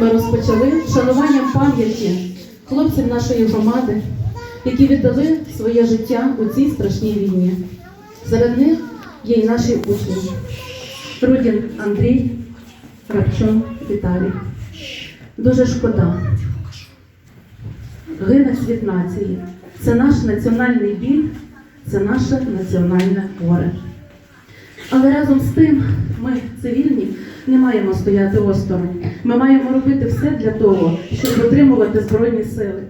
ми розпочали вшануванням пам'яті хлопців нашої громади, які віддали своє життя у цій страшній війні. Серед них є й наші учні. Рудін Андрій, Рабчон Віталій. Дуже шкода. Гине світ нації. Це наш національний біль, це наше національне горе. Але разом з тим, ми, цивільні, не маємо стояти осторонь. Ми маємо робити все для того, щоб отримувати Збройні сили,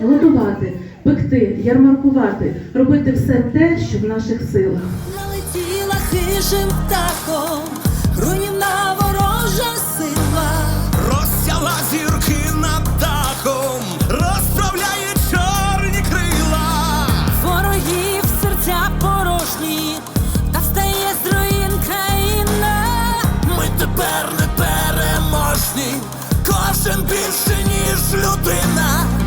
готувати, пекти, ярмаркувати, робити все те, що в наших силах. Налетіла хижим птахом, переможні, кожен більше, ніж людина.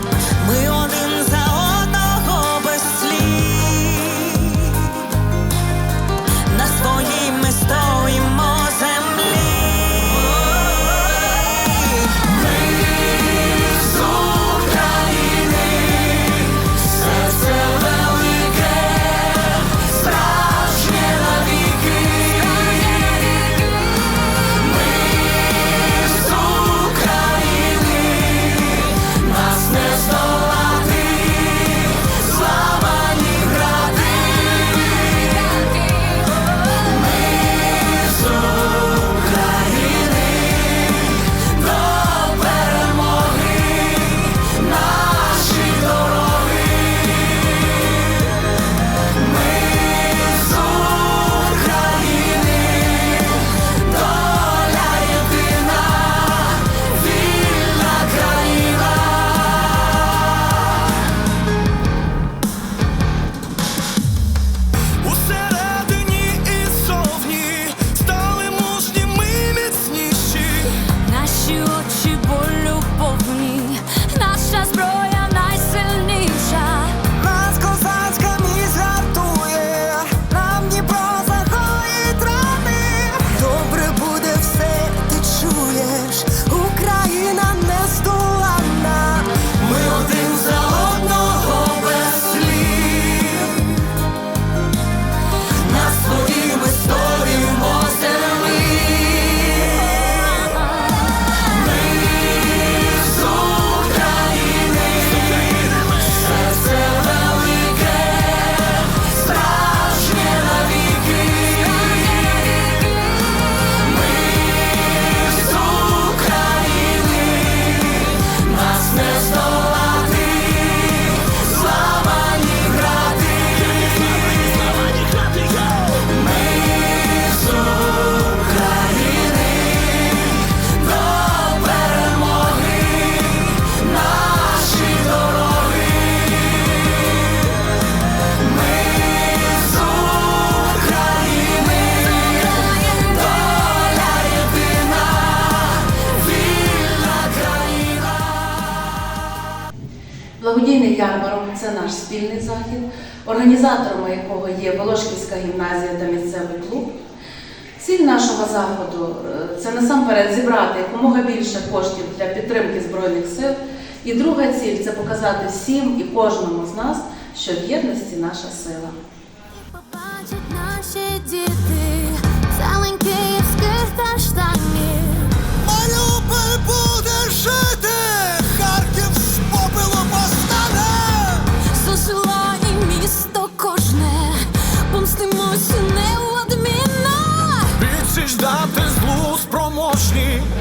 Благодійний ярмарок це наш спільний захід, організаторами якого є Волошківська гімназія та місцевий клуб. Ціль нашого заходу е, це насамперед зібрати якомога більше коштів для підтримки Збройних сил. І друга ціль це показати всім і кожному з нас, що в єдності наша сила. gençlik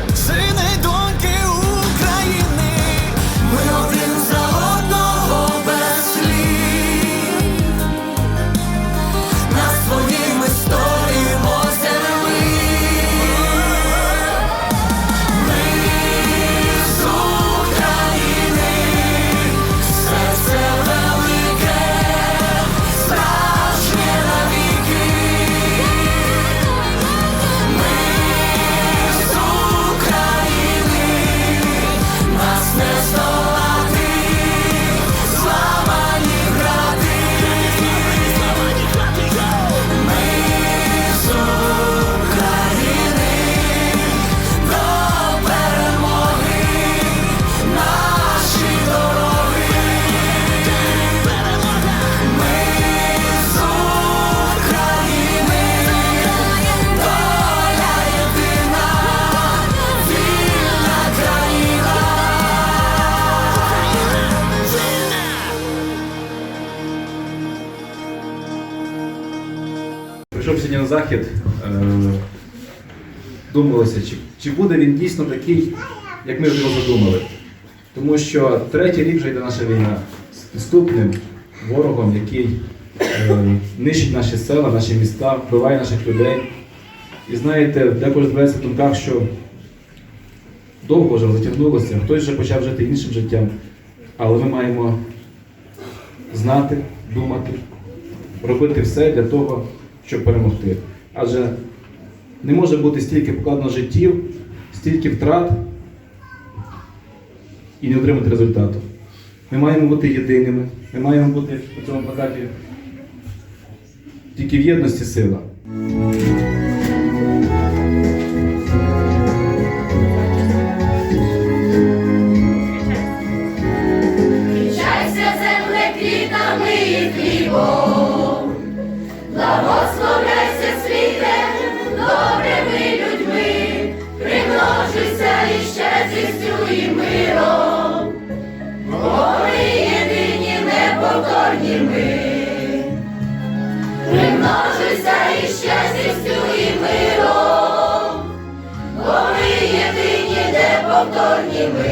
захід, е, думалося, чи, чи буде він дійсно такий, як ми його задумали. Тому що третій рік вже йде наша війна з підступним ворогом, який е, нищить наші села, наші міста, вбиває наших людей. І знаєте, деколи збирається в думках, що довго вже затягнулося, хтось вже почав жити іншим життям, але ми маємо знати, думати, робити все для того, щоб перемогти. Адже не може бути стільки покладено життів, стільки втрат і не отримати результату. Ми маємо бути єдиними, ми маємо бути у цьому плакаті тільки в єдності сила. Неповторні ми.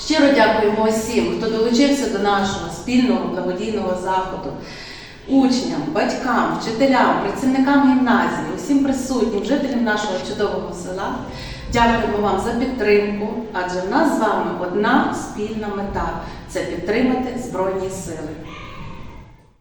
Щиро дякуємо усім, хто долучився до нашого спільного благодійного заходу. Учням, батькам, вчителям, працівникам гімназії, усім присутнім, жителям нашого чудового села. Дякуємо вам за підтримку, адже в нас з вами одна спільна мета це підтримати Збройні Сили.